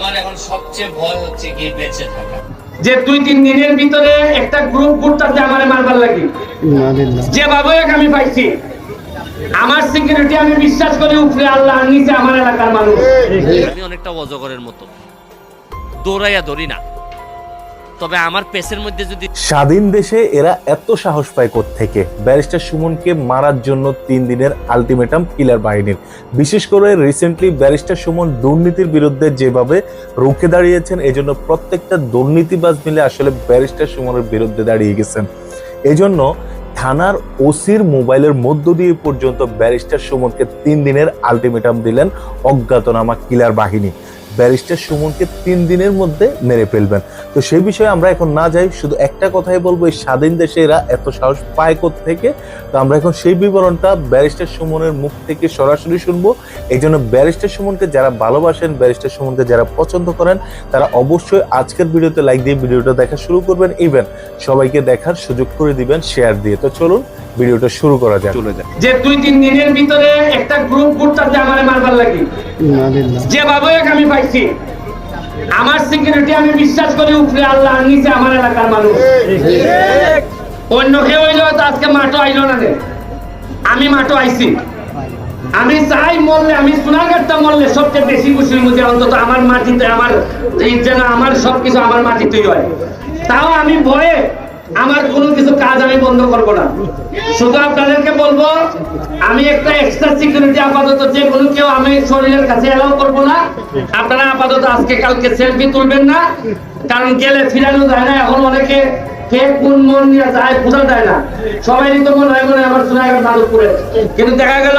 আমার এখন সবচেয়ে ভয় হচ্ছে কি বেঁচে থাকা। যে দুই তিন দিনের ভিতরে একটা গ্রুপ ঘুরতেছে আমার মারবার লাগি। যে বাবু আমি পাইছি আমার সিকিউরিটি আমি বিশ্বাস করি উপরে আল্লাহ নিচে আমার এলাকার মানুষ। আমি অনেকটা অজগরের মতো। দৌড়াইয়া ধরি না। তবে আমার পেসের মধ্যে যদি স্বাধীন দেশে এরা এত সাহস পায় থেকে ব্যারিস্টার সুমনকে মারার জন্য তিন দিনের আলটিমেটাম কিলার বাহিনীর। বিশেষ করে রিসেন্টলি ব্যারিস্টার সুমন দুর্নীতির বিরুদ্ধে যেভাবে রুখে দাঁড়িয়েছেন, এজন্য প্রত্যেকটা দুর্নীতিবাজ মিলে আসলে ব্যারিস্টার সুমনের বিরুদ্ধে দাঁড়িয়ে গেছেন। এজন্য থানার ওসির মোবাইলের মধ্য দিয়ে পর্যন্ত ব্যারিস্টার সুমনকে তিন দিনের আলটিমেটাম দিলেন অজ্ঞাতনামা কিলার বাহিনী। ব্যারিস্টার সুমনকে তিন দিনের মধ্যে মেরে ফেলবেন। তো সেই বিষয়ে আমরা এখন না যাই, শুধু একটা কথাই বলব, এই স্বাধীন দেশে এরা এত সাহস পায় থেকে তো আমরা এখন সেই বিবরণটা ব্যারিস্টার সুমনের মুখ থেকে সরাসরি শুনব। এই জন্য ব্যারিস্টার সুমনকে যারা ভালোবাসেন, ব্যারিস্টার সুমনকে যারা পছন্দ করেন, তারা অবশ্যই আজকের ভিডিওতে লাইক দিয়ে ভিডিওটা দেখা শুরু করবেন। ইভেন সবাইকে দেখার সুযোগ করে দিবেন শেয়ার দিয়ে। তো চলুন, ভিডিওটা শুরু করা যাক। চলে যাক যে দুই, তিন দিনের ভিতরে একটা গ্রুপ ঘুরতেছে আমার মারবার লাগে। যে বাবু আমি পাইছি, আমার সিকিউরিটি আমি বিশ্বাস করি উপরে আল্লাহ নিচে আমার এলাকার মানুষ। অন্য কেউ হইলেও তো আজকে মাঠও আইলো না রে। আমি মাঠও আইছি। আমি চাই মরলে, আমি সোনাগারটা মরলে সবচেয়ে বেশি খুশি হইব যে অন্তত আমার মাটিতে, আমার যেন আমার সবকিছু আমার মাটিতেই হয়। তাও আমি ভয়ে আমার কোনো কিছু কাজ আমি বন্ধ করব না। শুধু আপনাদেরকে বলব, আমি একটা এক্সট্রা সিকিউরিটি আপাতত যে কোনো কেউ আমি শরীরের কাছে এলাও করব না। আপনারা আপাতত আজকে কালকে সেলফি তুলবেন না, কারণ গেলে ফিরানো যায় না। এখন অনেকে কে কোন মন নিয়ে যায় বোঝা যায় না। সবাই তো মনে হয় মনে হয় আমার শোনা গেল মাদকপুরে কিন্তু দেখা গেল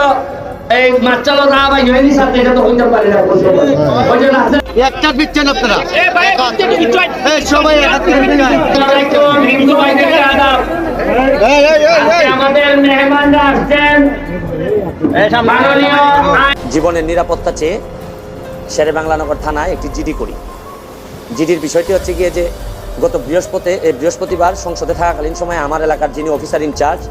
এই মাছচালো না ভাই হয়নি সাথে এটা তো হইতে পারে না ওই জন্য আছে। একটা দিচ্ছেন আপনারা? এ ভাই আপনি কি চয় সবাই হাত দিচ্ছেন। আসসালামু হিন্দু ভাইদেরকে আদাব এই, এই, এই, আমাদের মেহমানরা আসছেন। জীবনের নিরাপত্তা চেয়ে শেরে বাংলানগর থানায় একটি জিডি করি। জিডির বিষয়টি হচ্ছে গিয়ে যে গত বৃহস্পতি বৃহস্পতিবার সংসদে থাকাকালীন সময় আমার এলাকার যিনি অফিসার ইনচার্জ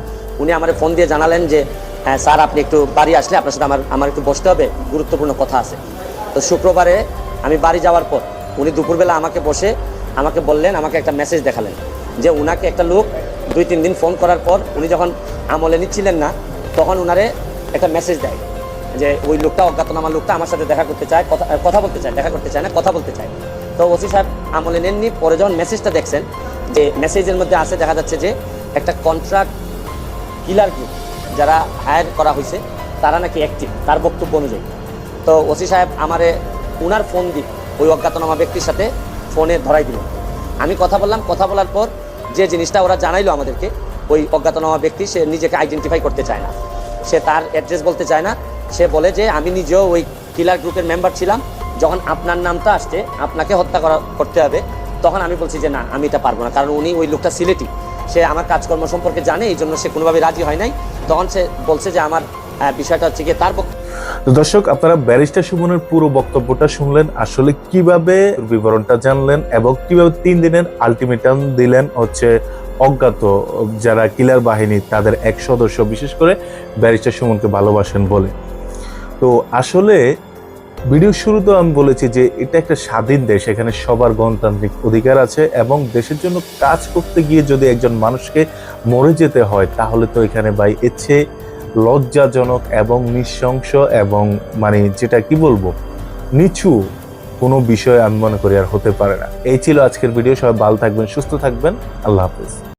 উনি আমার ফোন দিয়ে জানালেন যে হ্যাঁ স্যার, আপনি একটু বাড়ি আসলে আপনার সাথে আমার আমার একটু বসতে হবে। গুরুত্বপূর্ণ কথা আছে। তো শুক্রবারে আমি বাড়ি যাওয়ার পর উনি দুপুরবেলা আমাকে বসে আমাকে বললেন, আমাকে একটা মেসেজ দেখালেন যে উনাকে একটা লোক দুই, তিন দিন ফোন করার পর উনি যখন আমলে নিচ্ছিলেন না, তখন উনারে একটা মেসেজ দেয় যে ওই লোকটা, অজ্ঞাতনামা লোকটা আমার সাথে দেখা করতে চায়, কথা কথা বলতে চায়, দেখা করতে চায় না, কথা বলতে চায়। তো ওসি সাহেব আমলে নেননি, পরে যখন মেসেজটা দেখছেন যে মেসেজের মধ্যে আছে, দেখা যাচ্ছে যে একটা কন্ট্রাক্ট কিলার গ্রুপ যারা হায়ার করা হয়েছে তারা নাকি অ্যাক্টিভ তার বক্তব্য অনুযায়ী। তো ওসি সাহেব আমারে উনার ফোন দিক ওই অজ্ঞাতনামা ব্যক্তির সাথে ফোনে ধরাই দিল। আমি কথা বললাম, কথা বলার পর যে জিনিসটা ওরা জানাইলো আমাদেরকে, ওই অজ্ঞাতনামা ব্যক্তি, সে নিজেকে আইডেন্টিফাই করতে চায় না। সে তার অ্যাড্রেস বলতে চায় না। সে বলে যে, আমি নিজেও ওই কিলার গ্রুপের মেম্বার ছিলাম। যখন আপনার নামটা আসছে, আপনাকে হত্যা করা, করতে হবে। তখন আমি বলছি যে না, আমি এটা পারব না। কারণ উনি ওই লোকটা সিলেটি। সে আমার কাজকর্ম সম্পর্কে জানে, এই জন্য সে কোনোভাবে রাজি হয় নাই। তখন সে বলছে যে আমার বিষয়টা হচ্ছে গিয়ে তার দর্শক, আপনারা ব্যারিস্টার সুমনের পুরো বক্তব্যটা শুনলেন, আসলে কীভাবে বিবরণটা জানলেন এবং কীভাবে তিন দিনের আলটিমেটাম দিলেন হচ্ছে অজ্ঞাত যারা কিলার বাহিনী, তাদের এক সদস্য, বিশেষ করে ব্যারিস্টার সুমনকে ভালোবাসেন বলে। তো আসলে ভিডিও শুরুতেও আমি বলেছি যে এটা একটা স্বাধীন দেশ, এখানে সবার গণতান্ত্রিক অধিকার আছে এবং দেশের জন্য কাজ করতে গিয়ে যদি একজন মানুষকে মরে যেতে হয়, তাহলে তো এখানে ভাই চেয়ে লজ্জাজনক এবং নৃশংস এবং মানে যেটা কি বলব, নিচু কোনো বিষয় আমি মনে করি আর হতে পারে না। এই ছিল আজকের ভিডিও, সবাই ভালো থাকবেন, সুস্থ থাকবেন, আল্লাহ হাফিজ।